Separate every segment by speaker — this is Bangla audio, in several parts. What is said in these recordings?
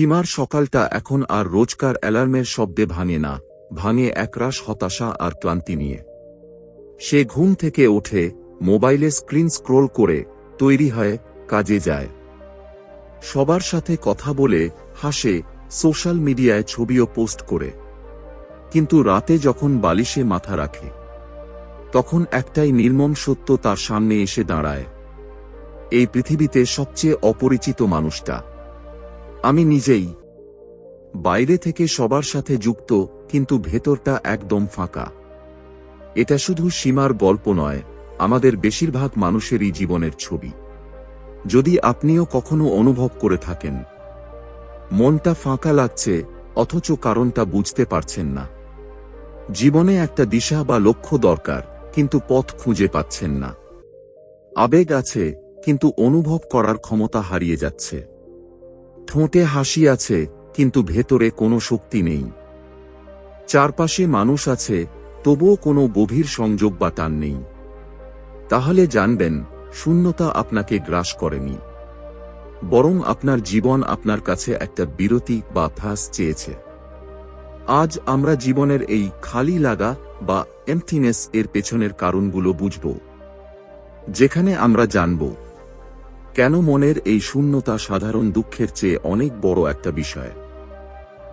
Speaker 1: সীমার সকালটা এখন আর রোজকার অ্যালার্মের শব্দে ভাঙে না, ভাঙে একরাশ হতাশা আর ক্লান্তি নিয়ে। সে ঘুম থেকে ওঠে, মোবাইলে স্ক্রিন স্ক্রোল করে, তৈরি হয়, কাজে যায়। সবার সাথে কথা বলে, হাসে, সোশ্যাল মিডিয়ায় ছবিও পোস্ট করে। কিন্তু রাতে যখন বালিশে মাথা রাখে, তখন একটাই নির্মম সত্য তার সামনে এসে দাঁড়ায়। এই পৃথিবীতে সবচেয়ে অপরিচিত মানুষটা। আমি নিজেই। বাইরে থেকে সবার সাথে যুক্ত, কিন্তু ভেতরটা একদম ফাঁকা। এটা শুধু সীমার গল্প নয়, আমাদের বেশিরভাগ মানুষেরই জীবনের ছবি। যদি আপনিও কখনো অনুভব করে থাকেন, মনটা ফাঁকা লাগছে, অথচ কারণটা বুঝতে পারছেন না। জীবনে একটা দিশা বা লক্ষ্য দরকার, কিন্তু পথ খুঁজে পাচ্ছেন না। আবেগ আছে, কিন্তু অনুভব করার ক্ষমতা হারিয়ে যাচ্ছে। ঠোঁটে হাসি আছে, কিন্তু ভেতরে কোনো শক্তি নেই। চারপাশে মানুষ আছে, তবুও কোনো গভীর সংযোগ বা টান নেই। তাহলে জানবেন, শূন্যতা আপনাকে গ্রাস করেনি। বরং আপনার জীবন আপনার কাছে একটা বিরতি বা অভ্যাস চেয়েছে। আজ আমরা জীবনের এই খালি লাগা বা এমথিনেস এর পেছনের কারণগুলো বুঝব। যেখানে আমরা জানব কেন মনের এই শূন্যতা সাধারণ দুঃখের চেয়ে অনেক বড় একটা বিষয়?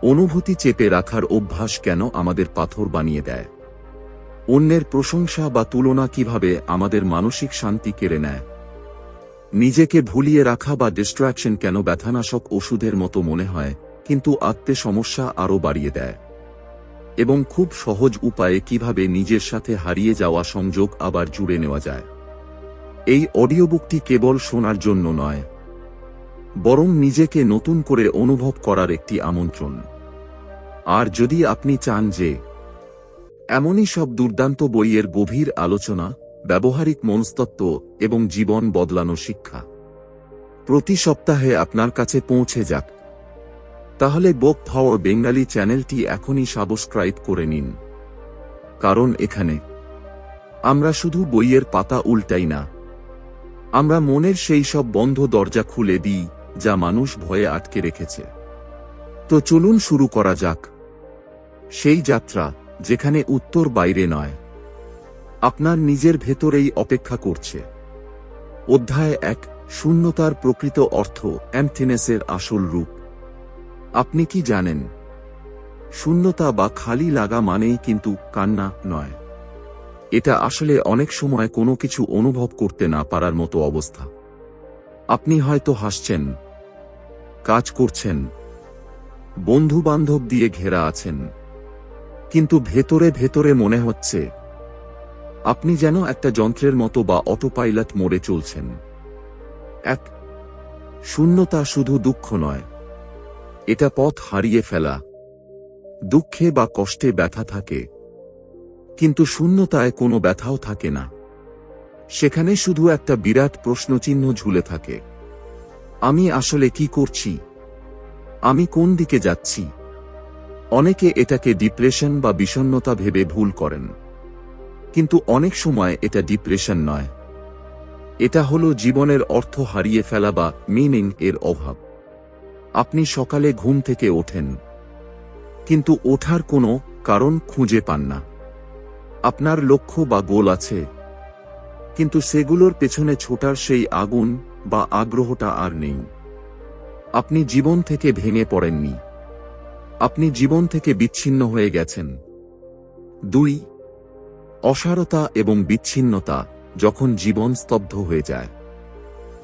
Speaker 1: অনুভূতি চেপে রাখার অভ্যাস কেন আমাদের পাথর বানিয়ে দেয়? অন্যের প্রশংসা বা তুলনা কীভাবে আমাদের মানসিক শান্তি কেড়ে নেয়? নিজেকে ভুলিয়ে রাখা বা ডিস্ট্রাকশন কেন ব্যথানাশক ওষুধের মতো মনে হয়, কিন্তু আত্মে সমস্যা আরও বাড়িয়ে দেয়? এবং খুব সহজ উপায়ে কীভাবে নিজের সাথে হারিয়ে যাওয়া সংযোগ আবার জুড়ে নেওয়া যায়? এই অডিও বুকটি কেবল শোনার জন্য নয়, বরং নিজেকে নতুন করে অনুভব করার একটি আমন্ত্রণ। আর যদি আপনি চান যে, এমনই সব দুর্দান্ত বইয়ের গভীর আলোচনা, ব্যবহারিক মনস্তত্ত্ব এবং জীবন বদলানো শিক্ষা প্রতি সপ্তাহে আপনার কাছে পৌঁছে যাক, তাহলে বোক ফাওয়ার বেঙ্গালি চ্যানেলটি এখনই সাবস্ক্রাইব করে নিন। কারণ এখানে আমরা শুধু বইয়ের পাতা উল্টাই না আমরা মনের সেই সব বন্ধ দরজা খুলে দিই, যা মানুষ ভয়ে আটকে রেখেছে। তো চলুন শুরু করা যাক। সেই যাত্রা, যেখানে উত্তর বাইরে নয়। আপনার নিজের ভেতরেই অপেক্ষা করছে। অধ্যায় এক, শূন্যতার প্রকৃত অর্থ অ্যামথিনেসের আসল রূপ। আপনি কি জানেন? শূন্যতা বা খালি লাগা মানেই কিন্তু কান্না নয়। এটা আসলে অনেক সময় কোনো কিছু অনুভব করতে না পারার মতো অবস্থা। আপনি হয়তো হাসছেন, কাজ করছেন বন্ধু বান্ধব দিয়ে ঘেরা আছেন, কিন্তু ভেতরে ভেতরে মনে হচ্ছে, আপনি যেন একটা যন্ত্রের মতো বা অটোপাইলট মোড়ে চলছেন। এক, শূন্যতা শুধু দুঃখ নয়, এটা পথ হারিয়ে ফেলা। দুঃখে বা কষ্টে ব্যথা থাকে। কিন্তু শূন্যতায় কোনো ব্যথাও থাকে না। সেখানে শুধু একটা বিরাট প্রশ্নচিহ্ন ঝুলে থাকে। আমি আসলে কি করছি? আমি কোন দিকে যাচ্ছি? অনেকে এটাকে ডিপ্রেশন বা বিষণ্নতা ভেবে ভুল করেন। কিন্তু অনেক সময় এটা ডিপ্রেশন নয়। এটা হলো জীবনের অর্থ হারিয়ে ফেলা বা মিনিং এর অভাব। আপনি সকালে ঘুম থেকে ওঠেন। কিন্তু ওঠার কোনো কারণ খুঁজে পান না। আপনার লক্ষ্য বা গোল আছে। কিন্তু সেগুলোর পেছনে ছোটার সেই আগুন বা আগ্রহটা আর নেই। আপনি জীবন থেকে ভেঙে পড়েননি। আপনি জীবন থেকে বিচ্ছিন্ন হয়ে গেছেন। দুই, অসারতা এবং বিচ্ছিন্নতা যখন জীবন স্তব্ধ হয়ে যায়।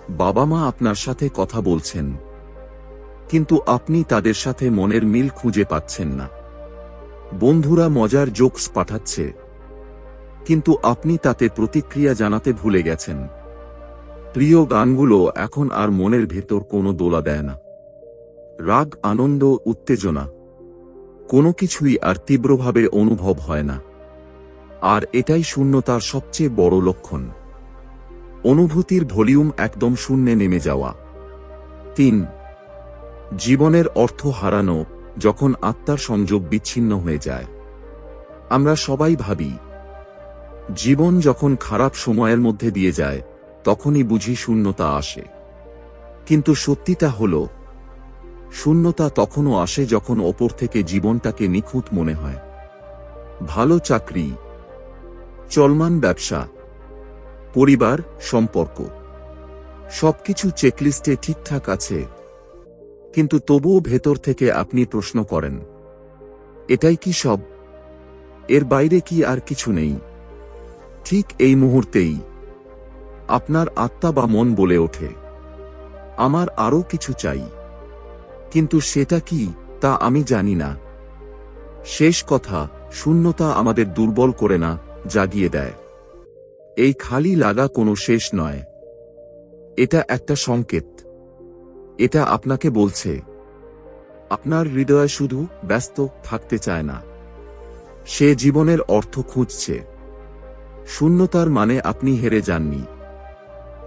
Speaker 1: বাবা মা আপনার সাথে কথা বলছেন। কিন্তু আপনি তাদের সাথে মনের মিল খুঁজে পাচ্ছেন না। বন্ধুরা মজার জোকস পাঠাচ্ছে। কিন্তু আপনি তাতে প্রতিক্রিয়া জানাতে ভুলে গেছেন। প্রিয় গানগুলো এখন আর মনের ভেতর কোনো দোলা দেয় না। রাগ, আনন্দ, উত্তেজনা, কোনো কিছুই আর তীব্রভাবে অনুভব হয় না। আর এটাই শূন্যতার সবচেয়ে বড় লক্ষণ। অনুভূতির ভলিউম একদম শূন্যে নেমে যাওয়া। তিন, জীবনের অর্থ হারানো যখন আত্মার সংযোগ বিচ্ছিন্ন হয়ে যায়। আমরা সবাই ভাবি জীবন যখন খারাপ সময়ের মধ্যে দিয়ে যায়, তখনই বুঝি শূন্যতা আসে। কিন্তু সত্যিটা হল, শূন্যতা তখনও আসে যখন ওপর থেকে জীবনটাকে নিখুঁত মনে হয়। ভালো চাকরি, চলমান ব্যবসা, পরিবার, সম্পর্ক, সবকিছু চেকলিস্টে ঠিকঠাক আছে। কিন্তু তবুও ভেতর থেকে আপনি প্রশ্ন করেন, এটাই কি সব? এর বাইরে কি আর কিছু নেই? ঠিক এই মুহূর্তেই আপনার আত্মা বা মন বলে ওঠে। আমার আরও কিছু চাই। কিন্তু সেটা কি, তা আমি জানি না। শেষ কথা, শূন্যতা আমাদের দুর্বল করে না, জাগিয়ে দেয়। এই খালি লাগা কোনো শেষ নয়। এটা একটা সংকেত। এটা আপনাকে বলছে। আপনার হৃদয় শুধু ব্যস্ত থাকতে চায় না। সে জীবনের অর্থ খুঁজছে। শূন্যতার মানে আপনি হেরে যাননি।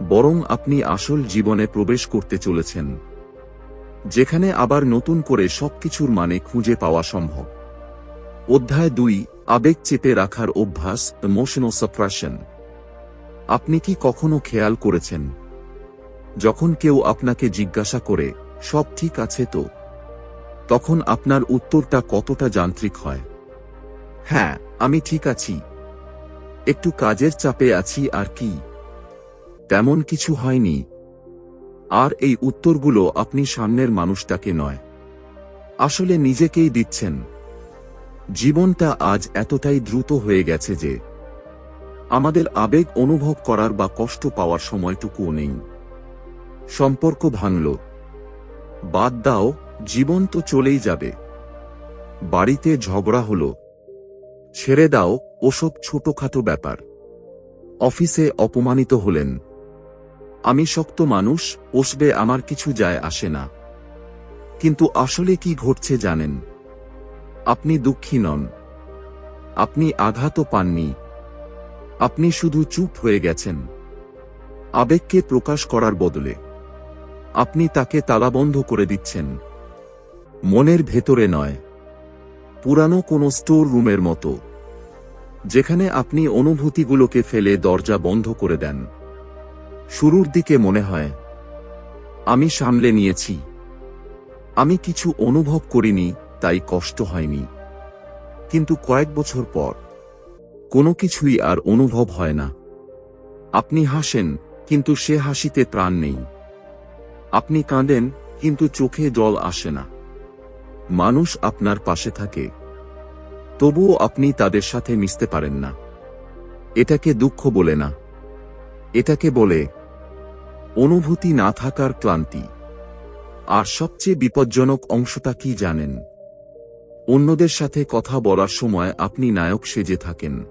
Speaker 1: বরং আপনি আসল জীবনে প্রবেশ করতে চলেছেন। যেখানে আবার নতুন করে সবকিছুর মানে খুঁজে পাওয়া সম্ভব। অধ্যায় দুই, আবেগ চেপে রাখার অভ্যাস ইমোশনাল সাপ্রেশন আপনি কি কখনো খেয়াল করেছেন? যখন কেউ আপনাকে জিজ্ঞাসা করে, সব ঠিক আছে তো? তখন আপনার উত্তরটা কতটা যান্ত্রিক হয়? হ্যাঁ আমি ঠিক আছি। একটু কাজের চাপে আছি আর কি। তেমন কিছু হয়নি। আর এই উত্তরগুলো আপনি সামনের মানুষটাকে নয়। আসলে নিজেকেই দিচ্ছেন। জীবনটা আজ এতটাই দ্রুত হয়ে গেছে যে, আমাদের আবেগ অনুভব করার বা কষ্ট পাওয়ার সময়টুকুও নেই। সম্পর্ক ভাঙল। বাদ দাও, জীবন তো চলেই যাবে। বাড়িতে ঝগড়া হলো। ছেড়ে দাও ওসব ছোটখাটো ব্যাপার। অফিসে অপমানিত হলেন। আমি শক্ত মানুষ, ওসবে আমার কিছু যায় আসে না। কিন্তু আসলে কি ঘটছে জানেন? আপনি দুঃখী নন। আপনি আঘাতও পাননি। আপনি শুধু চুপ হয়ে গেছেন। আবেগকে প্রকাশ করার বদলে। আপনি তাকে তালাবন্ধ করে দিচ্ছেন। মনের ভেতরে নয়। পুরানো কোনো স্টোর রুমের মতো। যেখানে আপনি অনুভূতিগুলোকে ফেলে দরজা বন্ধ করে দেন। শুরুর দিকে মনে হয়, আমি সামলে নিয়েছি। আমি কিছু অনুভব করিনি, তাই কষ্ট হয়নি। কিন্তু কয়েক বছর পর, কোনো কিছুই আর অনুভব হয় না। আপনি হাসেন, কিন্তু সে হাসিতে প্রাণ নেই। আপনি কাঁদেন, কিন্তু চোখে জল আসে না। মানুষ আপনার পাশে থাকে। তবুও আপনি তাদের সাথে মিশতে পারেন না। এটাকে দুঃখ বলে না। এটাকে বলে, অনুভূতি না থাকার ক্লান্তি। আর সবচেয়ে বিপজ্জনক অংশটা কি জানেন? অন্যদের সাথে কথা বলার সময় আপনি নায়ক সেজে থাকেন।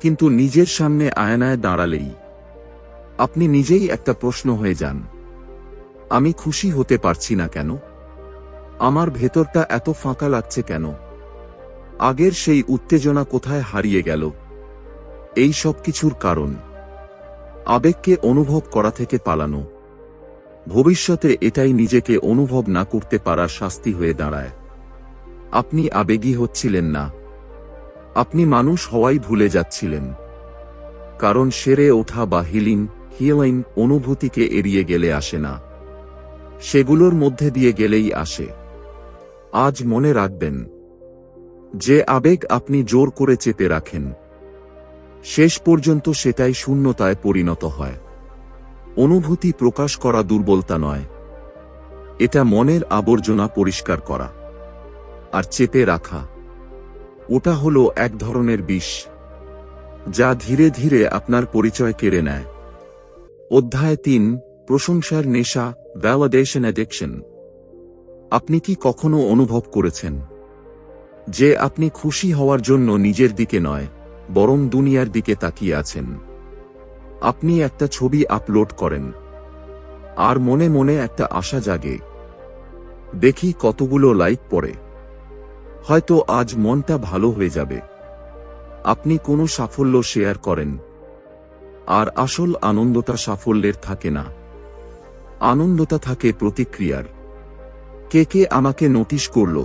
Speaker 1: কিন্তু নিজের সামনে আয়নায় দাঁড়ালেই আপনি নিজেই একটা প্রশ্ন হয়ে যান। আমি খুশি হতে পারছি না কেন? আমার ভেতরটা এত ফাঁকা লাগছে কেন? আগের সেই উত্তেজনা কোথায় হারিয়ে গেল? এই সব কিছুর কারণ। আবেগকে অনুভব করা থেকে পালানো। ভবিষ্যতে এটাই নিজেকে অনুভব না করতে পারা শাস্তি হয়ে দাঁড়ায়। আপনি আবেগী হচ্ছিলেন না। আপনি মানুষ হওয়াই ভুলে যাচ্ছিলেন। কারণ সেরে ওঠা বা হিলিং হিলিং অনুভূতিকে এড়িয়ে গেলে আসে না। সেগুলোর মধ্যে দিয়ে গেলেই আসে। আজ মনে রাখবেন। যে আবেগ আপনি জোর করে চেপে রাখেন, শেষ পর্যন্ত সেটাই শূন্যতায় পরিণত হয়। অনুভূতি প্রকাশ করা দুর্বলতা নয়। এটা মনের আবর্জনা পরিষ্কার করা। আর চেপে রাখা, ওটা হলো এক ধরনের বিষ, যা ধীরে ধীরে আপনার পরিচয় কেড়ে নেয়। অধ্যায় তিন, প্রশংসার নেশা ভ্যালিডেশন অ্যাডিকশন আপনি কি কখনো অনুভব করেছেন? যে আপনি খুশি হওয়ার জন্য নিজের দিকে নয়, বরং দুনিয়ার দিকে তাকিয়ে আছেন। আপনি একটা ছবি আপলোড করেন। আর মনে মনে একটা আশা জাগে। দেখি কতগুলো লাইক পড়ে। হয়তো আজ মনটা ভালো হয়ে যাবে। আপনি কোনো সাফল্য শেয়ার করেন। আর আসল আনন্দটা সাফল্যের থাকে না। আনন্দটা থাকে প্রতিক্রিয়ার। কে কে আমাকে নোটিশ করল?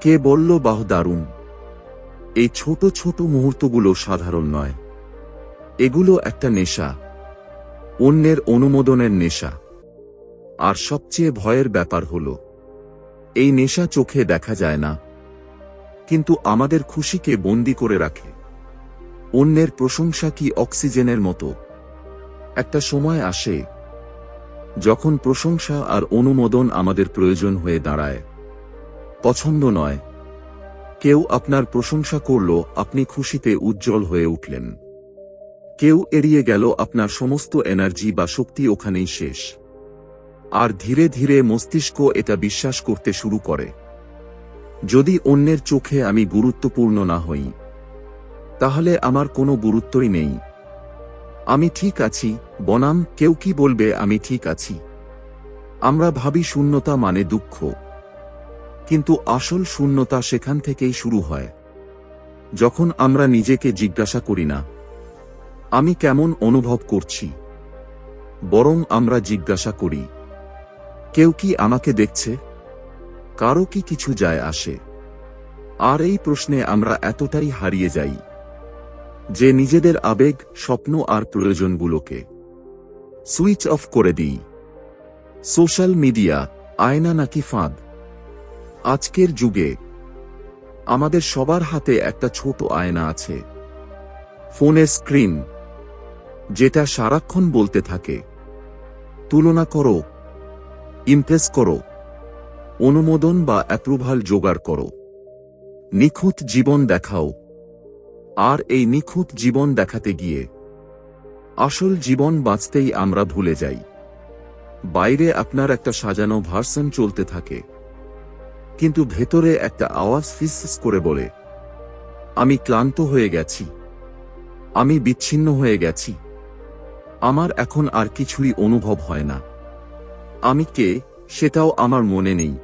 Speaker 1: কে বলল, বাহ, দারুণ এই ছোট ছোট মুহূর্তগুলো সাধারণ নয়। এগুলো একটা নেশা। অন্যের অনুমোদনের নেশা। আর সবচেয়ে ভয়ের ব্যাপার হল, এই নেশা চোখে দেখা যায় না। কিন্তু আমাদের খুশিকে বন্দি করে রাখে। অন্যের প্রশংসা কি অক্সিজেনের মতো? একটা সময় আসে যখন প্রশংসা আর অনুমোদন আমাদের প্রয়োজন হয়ে দাঁড়ায়। পছন্দ নয়। কেউ আপনার প্রশংসা করল, আপনি খুশিতে উজ্জ্বল হয়ে উঠলেন। কেউ এড়িয়ে গেল, আপনার সমস্ত এনার্জি বা শক্তি ওখানেই শেষ। আর ধীরে ধীরে মস্তিষ্ক এটা বিশ্বাস করতে শুরু করে। যদি অন্যের চোখে আমি গুরুত্বপূর্ণ না হই, তাহলে আমার কোনো গুরুত্বই নেই। আমি ঠিক আছি, বনাম, কেউ কি বলবে আমি ঠিক আছি। আমরা ভাবি শূন্যতা মানে দুঃখ। কিন্তু আসল শূন্যতা সেখান থেকেই শুরু হয়। যখন আমরা নিজেকে জিজ্ঞাসা করি না, আমি কেমন অনুভব করছি? বরং আমরা জিজ্ঞাসা করি, কেউ কি আমাকে দেখছে? কারও কি কিছু যায় আসে? আর এই প্রশ্নে আমরা এতটাই হারিয়ে যাই। যে নিজেদের আবেগ, স্বপ্ন আর প্রয়োজনগুলোকে সুইচ অফ করে দিই। সোশ্যাল মিডিয়া, আয়না নাকি ফাঁদ? আজকের যুগে আমাদের সবার হাতে একটা ছোট আয়না আছে। ফোনের স্ক্রিন, যেটা সারাক্ষণ বলতে থাকে। তুলনা করো, ইমপ্রেস করো, অনুমোদন বা অ্যাপ্রুভাল জোগাড় করো। নিখুঁত জীবন দেখাও। আর এই নিখুঁত জীবন দেখাতে গিয়ে। আসল জীবন বাঁচতেই আমরা ভুলে যাই। বাইরে আপনার একটা সাজানো ভার্সন চলতে থাকে। কিন্তু ভেতরে একটা আওয়াজ ফিস করে বলে, আমি ক্লান্ত হয়ে গেছি। আমি বিচ্ছিন্ন হয়ে গেছি। আমার এখন আর কিছুই অনুভব হয় না। আমি কে, সেটাও আমার মনে নেই।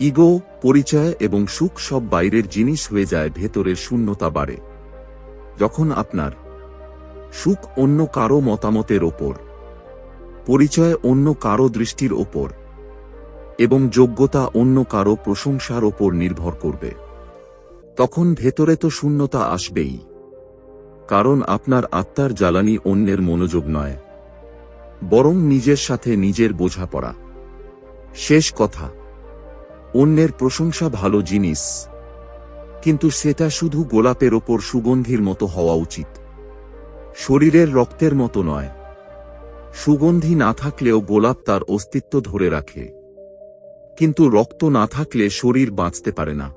Speaker 1: ইগো, পরিচয় এবং সুখ সব বাইরের জিনিস হয়ে যায়, ভেতরের শূন্যতা বাড়ে। যখন আপনার সুখ অন্য কারও মতামতের ওপর, পরিচয় অন্য কারও দৃষ্টির ওপর, এবং যোগ্যতা অন্য কারও প্রশংসার ওপর নির্ভর করবে, তখন ভেতরে তো শূন্যতা আসবেই, কারণ আপনার আত্মার জ্বালানি অন্যের মনোযোগ নয়, বরং নিজের সাথে নিজের বোঝাপড়া। শেষ কথা, অন্যের প্রশংসা ভালো জিনিস। কিন্তু সেটা শুধু গোলাপের ওপর সুগন্ধির মতো হওয়া উচিত। শরীরের রক্তের মতো নয়। সুগন্ধি না থাকলেও গোলাপ তার অস্তিত্ব ধরে রাখে। কিন্তু রক্ত না থাকলে শরীর বাঁচতে পারে না।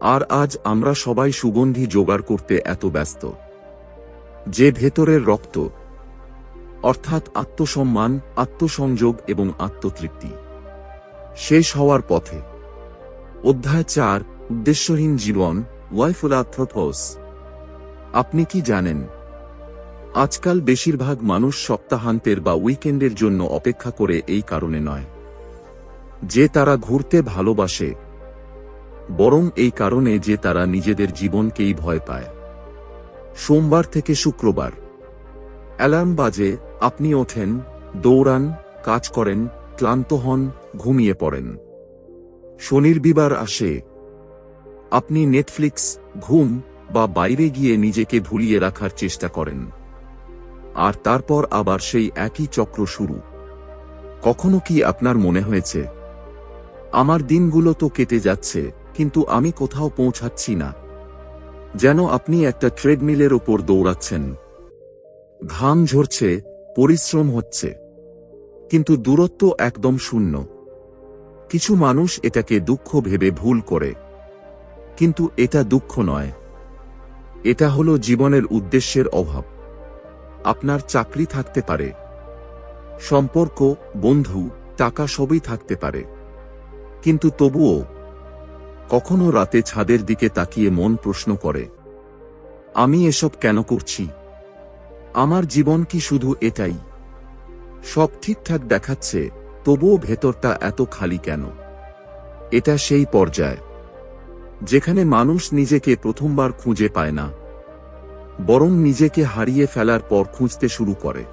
Speaker 1: আর আজ আমরা সবাই সুগন্ধি জোগাড় করতে এত ব্যস্ত। যে ভেতরের রক্ত, অর্থাৎ আত্মসম্মান, আত্মসংযোগ এবং আত্মতৃপ্তি, শেষ হওয়ার পথে। অধ্যায় চার উদ্দেশ্যহীন জীবন ওয়াইফুলাথ্রোপোস আপনি কি জানেন? আজকাল বেশিরভাগ মানুষ সপ্তাহান্তের বা উইকেন্ডের জন্য অপেক্ষা করে এই কারণে নয়। যে তারা ঘুরতে ভালোবাসে, বরং এই কারণে যে তারা নিজেদের জীবনকেই ভয় পায়। সোমবার থেকে শুক্রবার। অ্যালার্ম বাজে, আপনি ওঠেন, দৌড়ান, কাজ করেন, ক্লান্ত হন, ঘুমিয়ে পড়েন। শনির্বিবার আসে আপনি নেটফ্লিক্স, ঘুম বা বাইরে গিয়ে নিজেকে ভুলিয়ে রাখার চেষ্টা করেন। আর তারপর আবার সেই একই চক্র শুরু। কখনো কি আপনার মনে হয়েছে, আমার দিনগুলো তো কেটে যাচ্ছে, কিন্তু আমি কোথাও পৌঁছাচ্ছি না। যেন আপনি একটা ট্রেডমিলের ওপর দৌড়াচ্ছেন। ঘাম ঝরছে, পরিশ্রম হচ্ছে। কিন্তু দূরত্ব একদম শূন্য। কিছু মানুষ এটাকে দুঃখ ভেবে ভুল করে। কিন্তু এটা দুঃখ নয়। এটা হলো জীবনের উদ্দেশ্যের অভাব। আপনার চাকরি থাকতে পারে। সম্পর্ক, বন্ধু, টাকা সবই থাকতে পারে। কিন্তু তবুও, কখনো রাতে ছাদের দিকে তাকিয়ে মন প্রশ্ন করে, আমি এসব কেন করছি? আমার জীবন কি শুধু এটাই? সব ঠিকঠাক দেখাচ্ছে, তবুও ভেতরটা এত খালি কেন? এটা সেই পর্যায়। যেখানে মানুষ নিজেকে প্রথমবার খুঁজে পায় না, বরং নিজেকে হারিয়ে ফেলার পর খুঁজতে শুরু করে।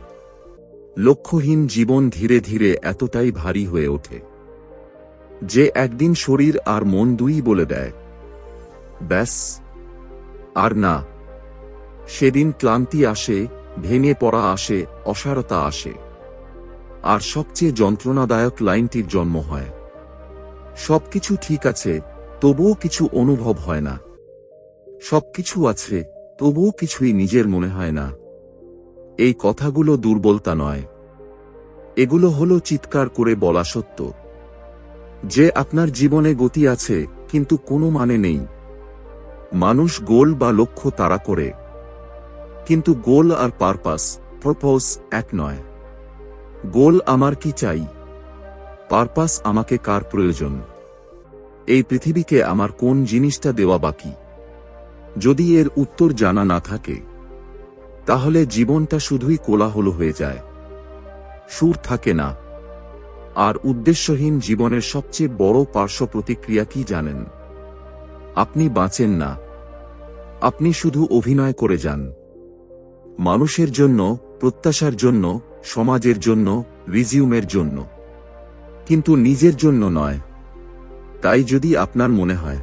Speaker 1: লক্ষ্যহীন জীবন ধীরে ধীরে এতটাই ভারী হয়ে ওঠে, যে একদিন শরীর আর মন দুই বলে দেয়। ব্যাস, আর না, সেদিন ক্লান্তি আসে, ভেঙে পড়া আসে, অসারতা আসে। আর সবচেয়ে যন্ত্রণাদায়ক লাইনটির জন্ম হয়। সবকিছু ঠিক আছে তবুও কিছু অনুভব হয় না। সবকিছু আছে, তবুও কিছুই নিজের মনে হয় না। এই কথাগুলো দুর্বলতা নয়। এগুলো হলো চিৎকার করে বলা সত্য। যে আপনার জীবনে গতি আছে, কিন্তু কোনো মানে নেই। মানুষ গোল বা লক্ষ্য তারা করে। কিন্তু গোল আর পারপাস, প্রপোজ এক নয়। গোল আমার কি চাই? পারপাস আমাকে কার প্রয়োজন? এই পৃথিবীকে আমার কোন জিনিসটা দেওয়া বাকি? যদি এর উত্তর জানা না থাকে, তাহলে জীবনটা শুধুই কোলাহল হয়ে যায়। সুর থাকে না। আর উদ্দেশ্যহীন জীবনের সবচেয়ে বড় পার্শ্ব প্রতিক্রিয়া কি জানেন? আপনি বাঁচেন না। আপনি শুধু অভিনয় করে যান। মানুষের জন্য, প্রত্যাশার জন্য, সমাজের জন্য, রিজিউমের জন্য। কিন্তু নিজের জন্য নয়। তাই যদি আপনার মনে হয়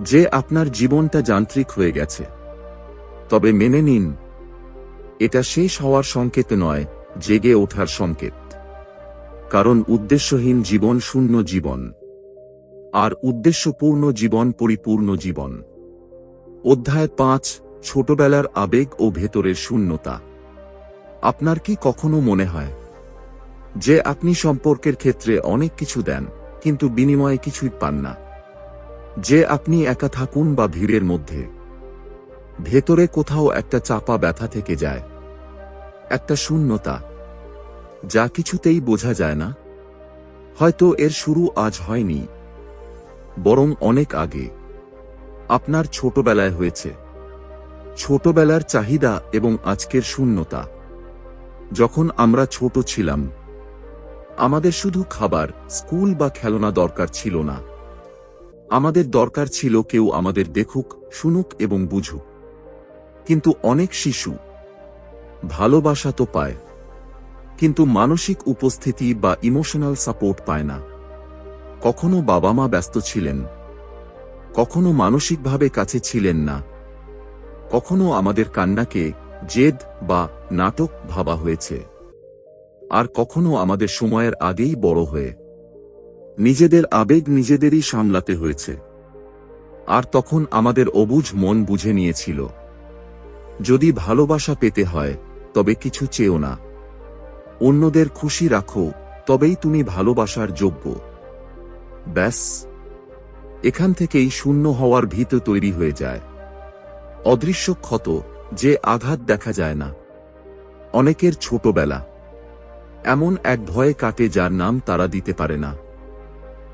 Speaker 1: যে আপনার জীবনটা যান্ত্রিক হয়ে গেছে, তবে মেনে নিন, এটা শেষ হওয়ার সংকেত নয়, জেগে ওঠার সংকেত। কারণ উদ্দেশ্যহীন জীবন শূন্য জীবন, আর উদ্দেশ্যপূর্ণ জীবন পরিপূর্ণ জীবন। অধ্যায় পাঁচ, ছোটবেলার আবেগ ও ভেতরের শূন্যতা। আপনার কি কখনো মনে হয় যে আপনি সম্পর্কের ক্ষেত্রে অনেক কিছু দেন? কিন্তু বিনিময়ে কিছুই পান না। যে আপনি একা থাকুন বা ভিড়ের মধ্যে, ভেতরে কোথাও একটা চাপা ব্যথা থেকে যায়, একটা শূন্যতা, যা কিছুতেই বোঝা যায় না। হয়তো এর শুরু আজ হয়নি, বরং অনেক আগে। আপনার ছোটবেলায় হয়েছে। ছোটবেলার চাহিদা এবং আজকের শূন্যতা। যখন আমরা ছোট ছিলাম আমাদের শুধু খাবার, স্কুল বা খেলনা দরকার ছিল না। আমাদের দরকার ছিল কেউ আমাদের দেখুক, শুনুক এবং বুঝুক। কিন্তু অনেক শিশু ভালোবাসা তো পায়। কিন্তু মানসিক উপস্থিতি বা ইমোশনাল সাপোর্ট পায় না। কখনো বাবা মা ব্যস্ত ছিলেন। কখনো মানসিকভাবে কাছে ছিলেন না। কখনো আমাদের কান্নাকে জেদ বা নাটক ভাবা হয়েছে। আর কখনো আমাদের সময়ের আগেই বড় হয়ে। নিজেদের আবেগ নিজেদেরই সামলাতে হয়েছে। আর তখন আমাদের অবুঝ মন বুঝে নিয়েছিল। যদি ভালোবাসা পেতে হয়, তবে কিছু চেয়েও না। অন্যদের খুশি রাখো, তবেই তুমি ভালোবাসার যোগ্য। ব্যাস। এখান থেকেই শূন্য হওয়ার ভীত তৈরি হয়ে যায়। অদৃশ্য ক্ষত, যে আঘাত দেখা যায় না। অনেকের ছোটবেলা। এমন এক ভয়ে কাটে যার নাম তারা দিতে পারে না।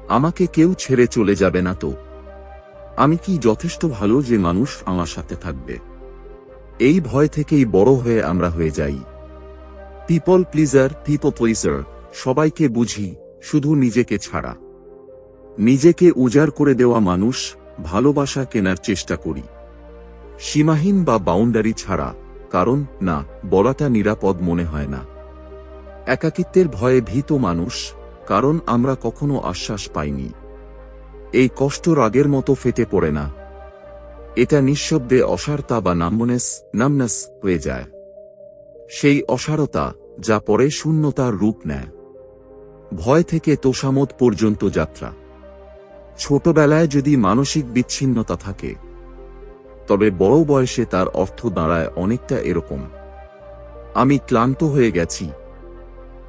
Speaker 1: আমাকে কেউ ছেড়ে চলে যাবে না তো। আমি কি যথেষ্ট ভালো যে মানুষ আমার সাথে থাকবে? এই ভয় থেকেই বড় হয়ে আমরা হয়ে যাই। পিপল প্লিজার পিপল প্লিজার সবাইকে বুঝি, শুধু নিজেকে ছাড়া। নিজেকে উজাড় করে দেওয়া মানুষ, ভালোবাসা কেনার চেষ্টা করি। সীমাহীন বা বাউন্ডারি ছাড়া, কারণ না, বলাটা নিরাপদ মনে হয় না। একাকিত্বের ভয়ে ভীত মানুষ, কারণ আমরা কখনো আশ্বাস পাইনি। এই কষ্ট রাগের মতো ফেটে পড়ে না। এটা নিঃশব্দে অসারতা বা নাম্বনেস নামনেস হয়ে যায়। সেই অসারতা, যা পরে শূন্যতার রূপ নেয়। ভয় থেকে তোষামত পর্যন্ত যাত্রা। ছোটবেলায় যদি মানসিক বিচ্ছিন্নতা থাকে, তবে বড় বয়সে তার অর্থ দাঁড়ায় অনেকটা এরকম। আমি ক্লান্ত হয়ে গেছি।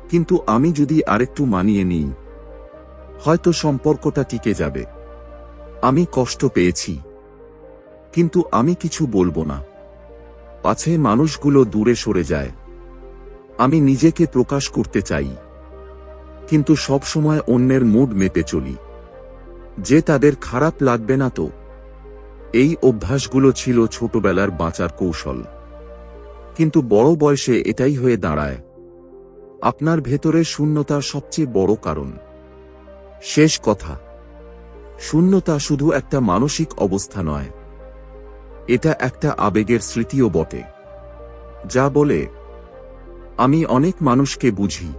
Speaker 1: কিন্তু আমি যদি আরেকটু মানিয়ে নিই, হয়তো সম্পর্কটা টিকে যাবে। আমি কষ্ট পেয়েছি। কিন্তু আমি কিছু বলব না। পাছে মানুষগুলো দূরে সরে যায়। আমি নিজেকে প্রকাশ করতে চাই। কিন্তু সবসময় অন্যের মুড মেপে চলি। যে তাদের খারাপ লাগবে না তো। এই অভ্যাসগুলো ছিল ছোটবেলার বাঁচার কৌশল। কিন্তু বড় বয়সে এটাই হয়ে দাঁড়ায়। আপনার ভেতরে শূন্যতার সবচেয়ে বড় কারণ। শেষ কথা, শূন্যতা শুধু একটা মানসিক অবস্থা নয়। এটা একটা আবেগের স্মৃতিও বটে। যা বলে, আমি অনেক মানুষকে বুঝি।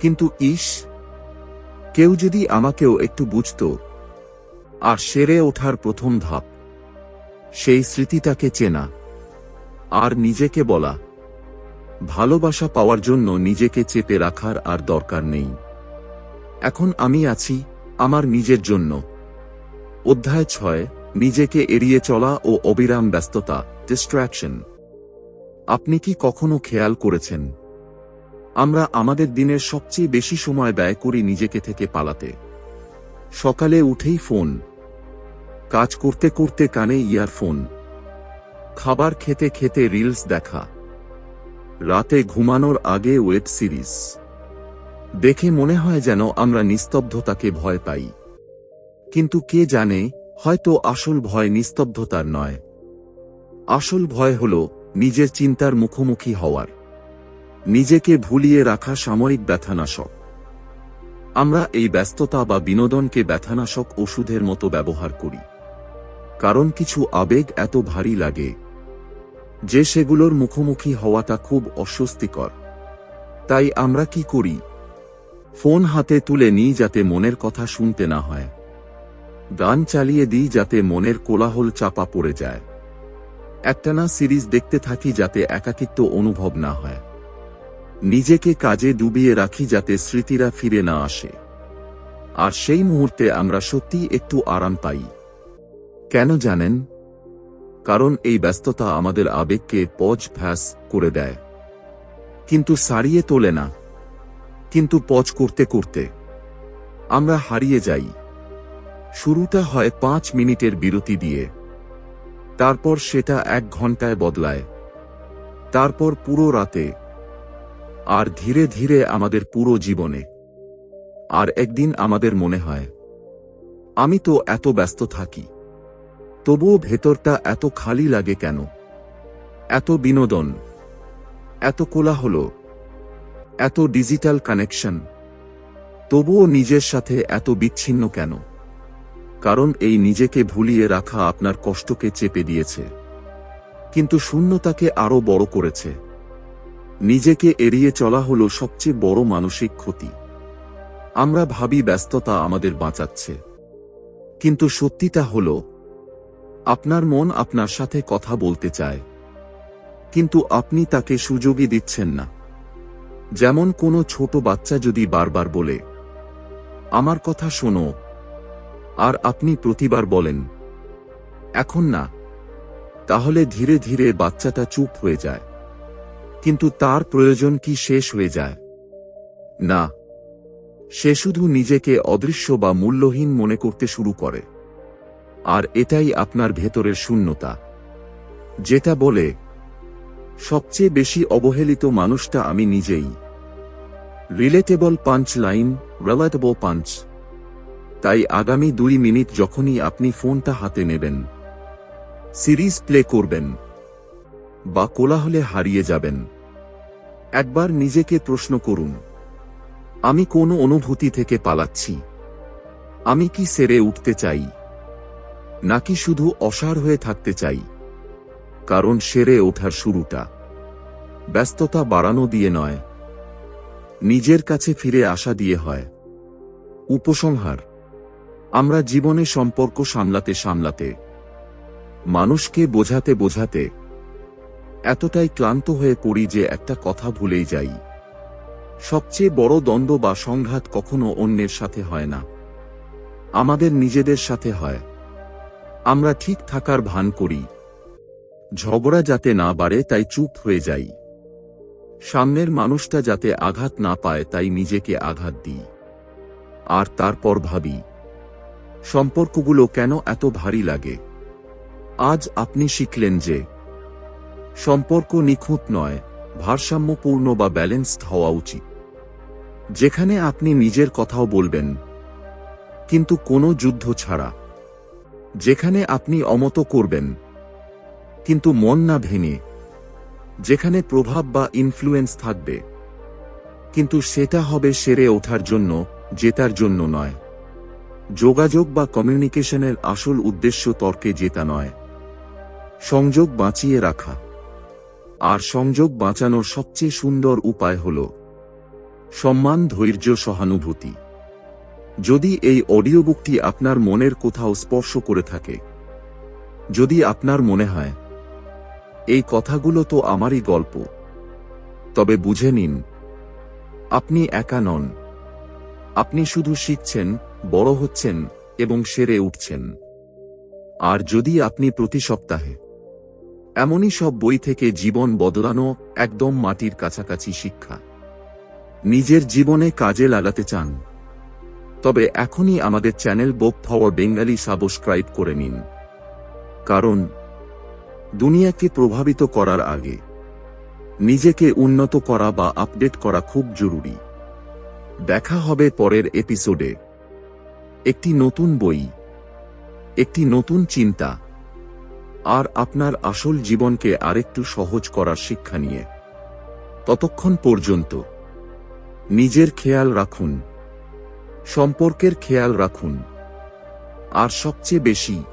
Speaker 1: কিন্তু ইস, কেউ যদি আমাকেও একটু বুঝত আর সেরে ওঠার প্রথম ধাপ, সেই স্মৃতিটাকে চেনা আর নিজেকে বলা ভালোবাসা পাওয়ার জন্য নিজেকে চেপে রাখার আর দরকার নেই। এখন আমি আছি আমার নিজের জন্য। অধ্যায় ছয়, নিজেকে এড়িয়ে চলা ও অবিরাম ব্যস্ততা ডিস্ট্র্যাকশন আপনি কি কখনো খেয়াল করেছেন? আমরা আমাদের দিনের সবচেয়ে বেশি সময় ব্যয় করি নিজেকে থেকে পালাতে। সকালে উঠেই ফোন। কাজ করতে করতে কানে ইয়ারফোন। খাবার খেতে খেতে রিলস দেখা। রাতে ঘুমানোর আগে ওয়েব সিরিজ। দেখে মনে হয় যেন আমরা নিস্তব্ধতাকে ভয় পাই। কিন্তু কে জানে, হয়তো আসল ভয় নিস্তব্ধতার নয়। আসল ভয় হল নিজের চিন্তার মুখোমুখি হওয়ার। নিজেকে ভুলিয়ে রাখা সাময়িক ব্যথানাশক। আমরা এই ব্যস্ততা বা বিনোদনকে ব্যথানাশক ওষুধের মতো ব্যবহার করি। কারণ কিছু আবেগ এত ভারী লাগে। যে সেগুলোর মুখোমুখি হওয়াটা খুব অস্বস্তিকর। তাই আমরা কি করি? ফোন হাতে তুলে নিই যাতে মনের কথা শুনতে না হয়। গান চালিয়ে দিই যাতে মনের কোলাহল চাপা পড়ে যায়। একটানা সিরিজ দেখতে থাকি যাতে একাকিত্ব অনুভব না হয়। নিজেকে কাজে ডুবিয়ে রাখি যাতে স্মৃতিরা ফিরে না আসে। আর সেই মুহূর্তে আমরা সত্যি একটু আরাম পাই। কেন জানেন? কারণ এই ব্যস্ততা আমাদের আবেগকে পজ ভ্যাস করে দেয়। কিন্তু সারিয়ে তোলে না। কিন্তু পজ করতে করতে আমরা হারিয়ে যাই। শুরুটা হয় পাঁচ মিনিটের বিরতি দিয়ে। তারপর সেটা এক ঘন্টায় বদলায়। তারপর পুরো রাতে। আর ধীরে ধীরে আমাদের পুরো জীবনে। আর একদিন আমাদের মনে হয়, আমি তো এত ব্যস্ত থাকি। তবুও ভেতরটা এত খালি লাগে কেন? এত বিনোদন, এত কোলাহল, এত ডিজিটাল কানেকশন, তবুও নিজের সাথে এত বিচ্ছিন্ন কেন? কারণ এই নিজেকে ভুলিয়ে রাখা আপনার কষ্টকে চেপে দিয়েছে। কিন্তু শূন্যতাকে আরও বড় করেছে। নিজেকে এড়িয়ে চলা হলো সবচেয়ে বড় মানসিক ক্ষতি। আমরা ভাবি ব্যস্ততা আমাদের বাঁচাচ্ছে। কিন্তু সত্যিটা হল আপনার মন আপনার সাথে কথা বলতে চায়। কিন্তু আপনি তাকে সুযোগই দিচ্ছেন না। যেমন কোনো ছোট বাচ্চা যদি বারবার বলে, আমার কথা শোনো। আর আপনি প্রতিবার বলেন, এখন না। তাহলে ধীরে ধীরে বাচ্চাটা চুপ হয়ে যায়। কিন্তু তার প্রয়োজন কি শেষ হয়ে যায়? না। সে শুধু নিজেকে অদৃশ্য বা মূল্যহীন মনে করতে শুরু করে। আর এটাই আপনার ভেতরের শূন্যতা। যেটা বলে, সবচেয়ে বেশি অবহেলিত মানুষটা আমি নিজেই। Relatable punch line relatable punch তাই আগামী দুই মিনিট যখনই আপনি ফোনটা হাতে নেবেন, সিরিজ প্লে করবেন, বা কোলাহলে হারিয়ে যাবেন, একবার নিজেকে প্রশ্ন করুন, আমি কোন অনুভূতি থেকে পালাচ্ছি? আমি কি সেরে উঠতে চাই? নাকি শুধু অসার হয়ে থাকতে চাই? কারণ সেরে ওঠার শুরুটা। ব্যস্ততা বাড়ানো দিয়ে নয়। নিজের কাছে ফিরে আসা দিয়ে হয়। উপসংহার। আমরা জীবনে সম্পর্ক সামলাতে সামলাতে, মানুষকে বোঝাতে বোঝাতে এতটাই ক্লান্ত হয়ে পড়ি যে একটা কথা ভুলেই যাই। সবচেয়ে বড় দ্বন্দ্ব বা সংঘাত কখনো অন্যের সাথে হয় না। আমাদের নিজেদের সাথে হয়। আমরা ঠিক থাকার ভান করি। ঝগড়া যাতে না বাড়ে তাই চুপ হয়ে যাই। সামনের মানুষটা যাতে আঘাত না পায় তাই নিজেকে আঘাত দিই। আর তারপর ভাবি, সম্পর্কগুলো কেন এত ভারী লাগে? আজ আপনি শিখলেন যে, সম্পর্ক নিখুঁত নয়, ভারসাম্যপূর্ণ বা ব্যালেন্সড হওয়া উচিত। যেখানে আপনি নিজের কথাও বলবেন, কিন্তু কোনো যুদ্ধ ছাড়া। যেখানে আপনি অমত করবেন, কিন্তু মন না ভেঙে, যেখানে প্রভাব বা ইনফ্লুয়েন্স থাকবে, কিন্তু সেটা হবে সেরে ওঠার জন্য, জেতার জন্য নয়। যোগাযোগ বা কমিউনিকেশনের আসল উদ্দেশ্য তর্কে জেতা নয়। সংযোগ বাঁচিয়ে রাখা। আর সংযোগ বাঁচানোর সবচেয়ে সুন্দর উপায় হল, সম্মান ধৈর্য সহানুভূতি। যদি এই অডিও বুকটি আপনার মনের কোথাও স্পর্শ করে থাকে। যদি আপনার মনে হয়, এই কথাগুলো তো আমারই গল্প। তবে বুঝে নিন, আপনি একা নন। আপনি শুধু শিখছেন, বড় হচ্ছেন এবং সেরে উঠছেন। আর যদি আপনি প্রতি সপ্তাহে এমনই সব বই থেকে জীবন বদলানো একদম মাটির কাছাকাছি শিক্ষা, নিজের জীবনে কাজে লাগাতে চান তবে এখনই আমাদের চ্যানেল বোক ফওয়ার বেঙ্গালি সাবস্ক্রাইব করে নিন। কারণ, দুনিয়াকে প্রভাবিত করার আগে, নিজেকে উন্নত করা বা আপডেট করা খুব জরুরি। দেখা হবে পরের এপিসোডে। একটি নতুন বই, একটি নতুন চিন্তা, আর আপনার আসল জীবনকে আরেকটু সহজ করার শিক্ষা নিয়ে। ততক্ষণ পর্যন্ত, নিজের খেয়াল রাখুন। সম্পর্কের খেয়াল রাখুন। আর সবচেয়ে বেশি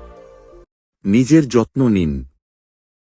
Speaker 1: নিজের যত্ন নিন।